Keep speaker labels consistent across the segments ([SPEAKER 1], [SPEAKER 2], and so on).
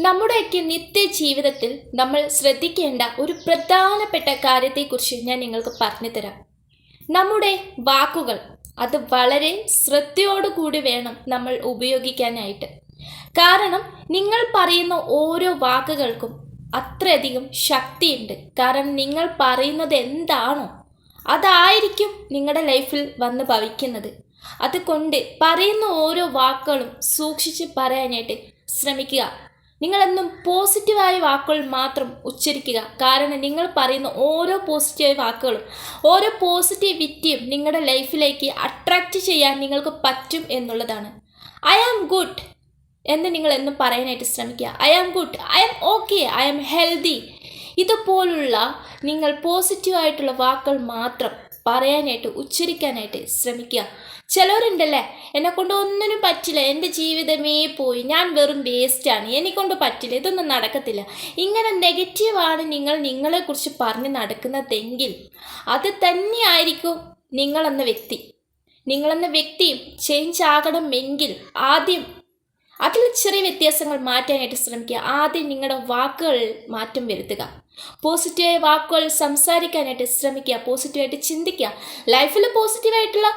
[SPEAKER 1] നമ്മുടെയൊക്കെ നിത്യ ജീവിതത്തിൽ നമ്മൾ ശ്രദ്ധിക്കേണ്ട ഒരു പ്രധാനപ്പെട്ട കാര്യത്തെക്കുറിച്ച് ഞാൻ നിങ്ങൾക്ക് പറഞ്ഞു തരാം നമ്മുടെ വാക്കുകൾ അത് വളരെ ശ്രദ്ധയോടുകൂടി വേണം നമ്മൾ ഉപയോഗിക്കാനായിട്ട്. കാരണം നിങ്ങൾ പറയുന്ന ഓരോ വാക്കുകൾക്കും അത്രയധികം ശക്തിയുണ്ട്. കാരണം നിങ്ങൾ പറയുന്നത് എന്താണോ അതായിരിക്കും നിങ്ങളുടെ ലൈഫിൽ വന്ന് ഭവിക്കുന്നത്. അതുകൊണ്ട് പറയുന്ന ഓരോ വാക്കുകളും സൂക്ഷിച്ച് പറയാനായിട്ട് ശ്രമിക്കുക. നിങ്ങളെന്നും പോസിറ്റീവായ വാക്കുകൾ മാത്രം ഉച്ചരിക്കുക. കാരണം നിങ്ങൾ പറയുന്ന ഓരോ പോസിറ്റീവ് വാക്കുകളും ഓരോ പോസിറ്റിവിറ്റിയും നിങ്ങളുടെ ലൈഫിലേക്ക് അട്രാക്റ്റ് ചെയ്യാൻ നിങ്ങൾക്ക് പറ്റും എന്നുള്ളതാണ്. ഐ ആം ഗുഡ് എന്ന് നിങ്ങൾ എന്നും പറയാനായിട്ട് ശ്രമിക്കുക. I am good I am okay I am healthy ഇതുപോലുള്ള നിങ്ങൾ പോസിറ്റീവായിട്ടുള്ള വാക്കുകൾ മാത്രം പറയാനായിട്ട് ഉച്ചരിക്കാനായിട്ട് ശ്രമിക്കുക. ചിലവരുണ്ടല്ലേ? എന്നെ കൊണ്ട് ഒന്നിനും പറ്റില്ല. എന്റെ ജീവിതമേ പോയി. ഞാൻ വെറും വേസ്റ്റാണ് എന്നെക്കൊണ്ട് പറ്റില്ല. ഇതൊന്നും നടക്കത്തില്ല. ഇങ്ങനെ നെഗറ്റീവാണ് നിങ്ങൾ നിങ്ങളെക്കുറിച്ച് പറഞ്ഞ് നടക്കുന്നതെങ്കിൽ അത് തന്നെയായിരിക്കും നിങ്ങളെന്ന വ്യക്തി. നിങ്ങളെന്ന വ്യക്തിയും ചേഞ്ച് ആകണമെങ്കിൽ ആദ്യം അതിൽ ചെറിയ വ്യത്യാസങ്ങൾ മാറ്റാനായിട്ട് ശ്രമിക്കുക. ആദ്യം നിങ്ങളുടെ വാക്കുകളിൽ മാറ്റം വരുത്തുക. പോസിറ്റീവായ വാക്കുകൾ സംസാരിക്കാനായിട്ട് ശ്രമിക്കുക. പോസിറ്റീവായിട്ട് ചിന്തിക്കുക. ലൈഫിൽ പോസിറ്റീവായിട്ടുള്ള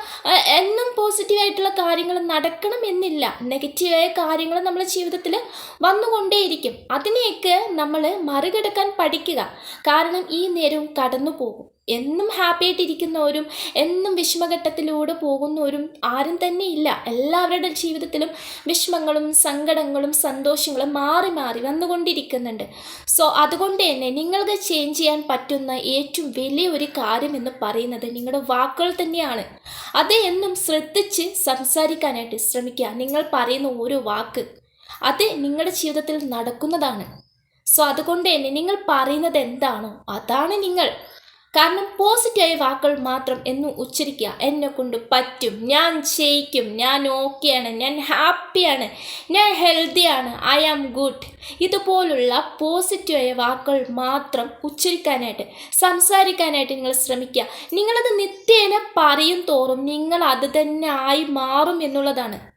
[SPEAKER 1] എന്നും പോസിറ്റീവായിട്ടുള്ള കാര്യങ്ങൾ നടക്കണം എന്നില്ല. നെഗറ്റീവായ കാര്യങ്ങൾ നമ്മുടെ ജീവിതത്തിൽ വന്നുകൊണ്ടേയിരിക്കും. അതിനെയൊക്കെ നമ്മൾ മറികടക്കാൻ പഠിക്കുക. കാരണം ഈ നേരവും കടന്നു പോകും എന്നും ഹാപ്പി ആയിട്ടിരിക്കുന്നവരും എന്നും വിഷമഘട്ടത്തിലൂടെ പോകുന്നവരും ആരും തന്നെ ഇല്ല എല്ലാവരുടെ ജീവിതത്തിലും വിഷമങ്ങളും സങ്കടങ്ങളും സന്തോഷങ്ങളും മാറി മാറി വന്നുകൊണ്ടിരിക്കുന്നുണ്ട്. സോ അതുകൊണ്ട് തന്നെ നിങ്ങൾക്ക് ചേഞ്ച് ചെയ്യാൻ പറ്റുന്ന ഏറ്റവും വലിയ ഒരു കാര്യം എന്ന് പറയുന്നത് നിങ്ങളുടെ വാക്കുകൾ തന്നെയാണ്. അത് എന്നും ശ്രദ്ധിച്ച് സംസാരിക്കാനായിട്ട് ശ്രമിക്കുക. നിങ്ങൾ പറയുന്ന ഓരോ വാക്ക് അത് നിങ്ങളുടെ ജീവിതത്തിൽ നടക്കുന്നതാണ്. സോ അതുകൊണ്ട് തന്നെ നിങ്ങൾ പറയുന്നത് എന്താണോ അതാണ് നിങ്ങൾ. കാരണം പോസിറ്റീവായ വാക്കുകൾ മാത്രം എന്നും ഉച്ചരിക്കുക. എന്നെ കൊണ്ട് പറ്റും. ഞാൻ ചെയ്യിക്കും. ഞാൻ ഓക്കെയാണ്. ഞാൻ ഹാപ്പിയാണ്. ഞാൻ ഹെൽത്തിയാണ്. I am good. ഇതുപോലുള്ള പോസിറ്റീവായ വാക്കുകൾ മാത്രം ഉച്ചരിക്കാനായിട്ട് സംസാരിക്കാനായിട്ട് നിങ്ങൾ ശ്രമിക്കുക. നിങ്ങളത് നിത്യേന പറയും തോറും നിങ്ങൾ അത് തന്നെ ആയി മാറും എന്നുള്ളതാണ്.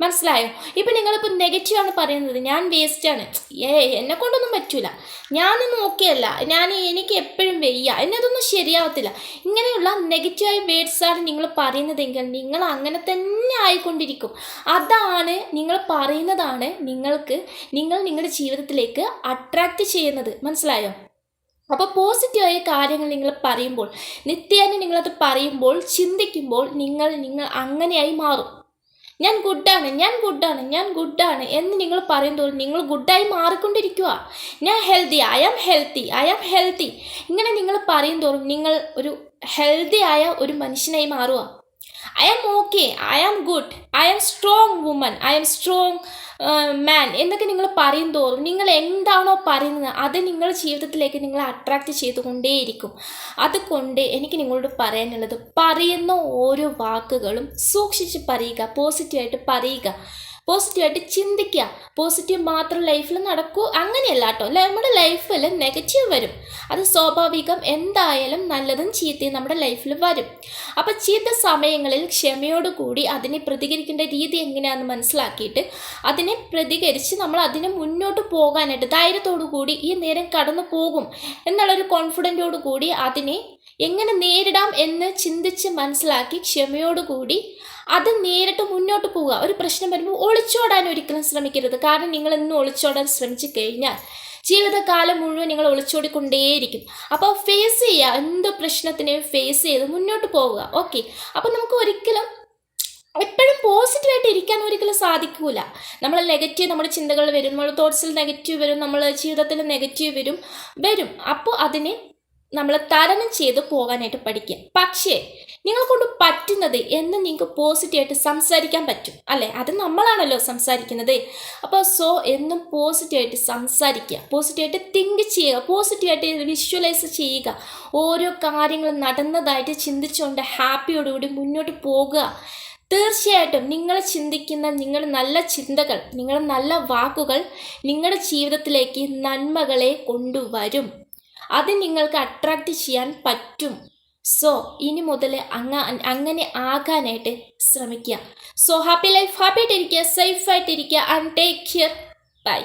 [SPEAKER 1] മനസ്സിലായോ? ഇപ്പം നിങ്ങളിപ്പോൾ നെഗറ്റീവാണ് പറയുന്നത്. ഞാൻ വേസ്റ്റാണ് ഏ എന്നെ കൊണ്ടൊന്നും പറ്റൂല. ഞാനൊന്നും ഓക്കെയല്ല ഞാൻ എനിക്ക് എപ്പോഴും വെയ്യ. എന്നതൊന്നും ശരിയാവത്തില്ല. ഇങ്ങനെയുള്ള നെഗറ്റീവായ വേർഡ്സാണ് നിങ്ങൾ പറയുന്നതെങ്കിൽ നിങ്ങൾ അങ്ങനെ തന്നെ ആയിക്കൊണ്ടിരിക്കും. അതാണ് നിങ്ങൾ പറയുന്നതാണ് നിങ്ങൾക്ക് നിങ്ങൾ നിങ്ങളുടെ ജീവിതത്തിലേക്ക് അട്രാക്റ്റ് ചെയ്യുന്നത്. മനസ്സിലായോ? അപ്പോൾ പോസിറ്റീവായ കാര്യങ്ങൾ നിങ്ങൾ പറയുമ്പോൾ നിത്യേന നിങ്ങളത് പറയുമ്പോൾ ചിന്തിക്കുമ്പോൾ നിങ്ങൾ നിങ്ങൾ അങ്ങനെയായി മാറും. ഞാൻ ഗുഡാണ് ഞാൻ ഗുഡാണ് ഞാൻ ഗുഡാണ് എന്ന് നിങ്ങൾ പറയും തോറും നിങ്ങൾ ഗുഡായി മാറിക്കൊണ്ടിരിക്കുക ഞാൻ healthy I am healthy I am healthy ഇങ്ങനെ നിങ്ങൾ പറയും തോറും നിങ്ങൾ ഒരു ഹെൽത്തി ആയ ഒരു മനുഷ്യനായി മാറുക I am okay I am good I am strong woman I am strong man എന്നൊക്കെ നിങ്ങൾ പറയും തോറും നിങ്ങൾ എന്താണോ പറയുന്നത് അത് നിങ്ങളുടെ ജീവിതത്തിലേക്ക് നിങ്ങൾ അട്രാക്റ്റ് ചെയ്തുകൊണ്ടേയിരിക്കും. അതുകൊണ്ട് എനിക്ക് നിങ്ങളോട് പറയാനുള്ളത് പറയുന്ന ഓരോ വാക്കുകളും സൂക്ഷിച്ച് പറയുക പോസിറ്റീവായിട്ട് പറയുക. പോസിറ്റീവായിട്ട് ചിന്തിക്കുക. പോസിറ്റീവ് മാത്രം ലൈഫിൽ നടക്കൂ. അങ്ങനെയല്ല കേട്ടോ നമ്മുടെ ലൈഫിൽ നെഗറ്റീവ് വരും. അത് സ്വാഭാവികം എന്തായാലും നല്ലതും ചീത്തയും നമ്മുടെ ലൈഫിൽ വരും. അപ്പോൾ ചീത്ത സമയങ്ങളിൽ ക്ഷമയോടുകൂടി അതിനെ പ്രതികരിക്കേണ്ട രീതി എങ്ങനെയാണെന്ന് മനസ്സിലാക്കിയിട്ട് അതിനെ പ്രതികരിച്ച് നമ്മൾ അതിനെ മുന്നോട്ട് പോകാനായിട്ട് ധൈര്യത്തോടു കൂടി ഈ നേരം കടന്നു പോകും. എന്നുള്ളൊരു കോൺഫിഡന്റോടു കൂടി അതിനെ എങ്ങനെ നേരിടാം എന്ന് ചിന്തിച്ച് മനസ്സിലാക്കി ക്ഷമയോടുകൂടി അത് നേരിട്ട് മുന്നോട്ട് പോവുക. ഒരു പ്രശ്നം വരുമ്പോൾ ഒളിച്ചോടാൻ ഒരിക്കലും ശ്രമിക്കരുത്. കാരണം നിങ്ങൾ ഇന്ന് ഒളിച്ചോടാൻ ശ്രമിച്ചു കഴിഞ്ഞാൽ ജീവിതകാലം മുഴുവൻ നിങ്ങൾ ഒളിച്ചോടിക്കൊണ്ടേയിരിക്കും. അപ്പോൾ ഫേസ് ചെയ്യുക. എന്ത് പ്രശ്നത്തിനെയും ഫേസ് ചെയ്ത് മുന്നോട്ട് പോവുക. ഓക്കെ അപ്പോൾ നമുക്ക് ഒരിക്കലും എപ്പോഴും പോസിറ്റീവായിട്ട് ഇരിക്കാൻ ഒരിക്കലും സാധിക്കൂല. നമ്മൾ നെഗറ്റീവ് നമ്മുടെ ചിന്തകൾ വരും. നമ്മുടെ തോട്ട്സിൽ നെഗറ്റീവ് വരും. നമ്മൾ ജീവിതത്തിൽ നെഗറ്റീവ് വരും. വരും. അപ്പോൾ അതിനെ നമ്മൾ തരണം ചെയ്ത് പോകാനായിട്ട് പഠിക്കുക. പക്ഷേ നിങ്ങളെ കൊണ്ട് പറ്റുന്നത് എന്ന് നിങ്ങൾക്ക് പോസിറ്റീവായിട്ട് സംസാരിക്കാൻ പറ്റും. അല്ലേ? അത് നമ്മളാണല്ലോ സംസാരിക്കുന്നത്. അപ്പോൾ സോ എന്നും പോസിറ്റീവായിട്ട് സംസാരിക്കുക. പോസിറ്റീവായിട്ട് തിങ്ക് ചെയ്യുക. പോസിറ്റീവായിട്ട് വിഷ്വലൈസ് ചെയ്യുക. ഓരോ കാര്യങ്ങളും നടന്നതായിട്ട് ചിന്തിച്ചുകൊണ്ട് ഹാപ്പിയോടുകൂടി മുന്നോട്ട് പോകുക. തീർച്ചയായിട്ടും നിങ്ങൾ ചിന്തിക്കുന്ന നിങ്ങൾ നല്ല ചിന്തകൾ നിങ്ങൾ നല്ല വാക്കുകൾ നിങ്ങളുടെ ജീവിതത്തിലേക്ക് നന്മകളെ കൊണ്ടുവരും. അത് നിങ്ങൾക്ക് അട്രാക്റ്റ് ചെയ്യാൻ പറ്റും. സോ ഇനി മുതൽ അങ്ങ അങ്ങനെ ആകാനായിട്ട് ശ്രമിക്കുക. സോ ഹാപ്പി ലൈഫ് ഹാപ്പി ആയിട്ടിരിക്കുക സേഫ് ആയിട്ടിരിക്കുക ആൻഡ് ടേക്ക് കെയർ ബൈ